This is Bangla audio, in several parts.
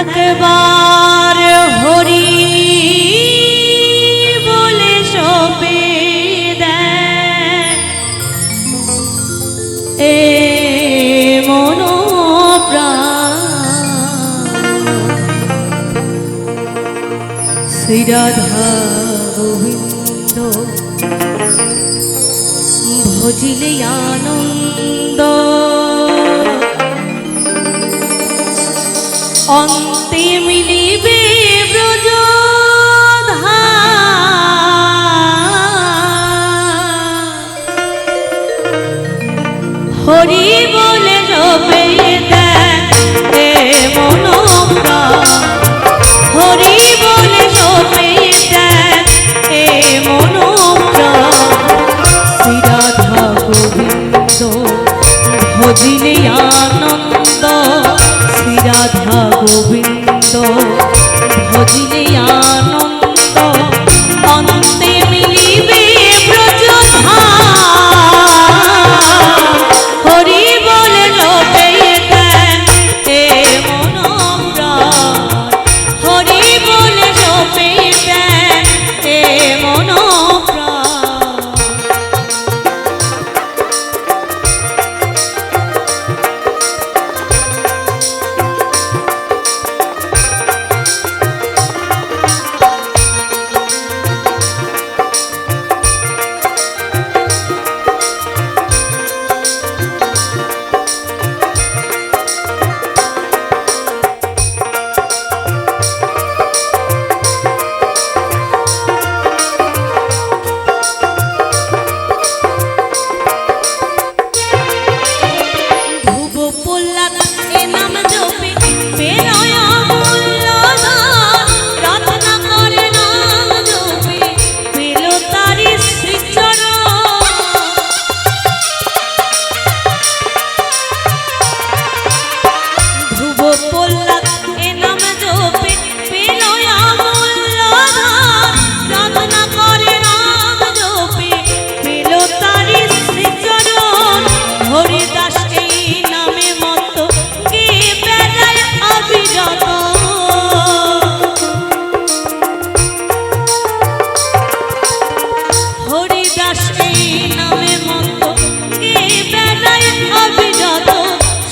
একবার হরি বলে সপে এ মনো শ্রী গোবিন্দ ভজিলে আনন্দ। অন্তে মিলিবে ব্রজ হরি বলে রবে আনন্দ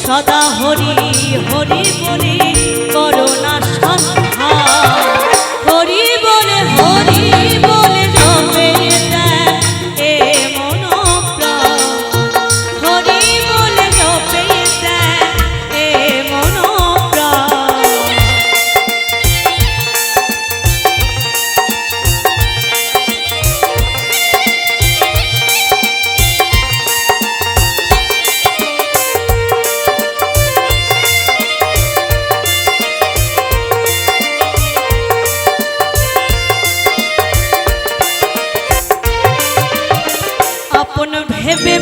সদা হরি হরি বলি হেবে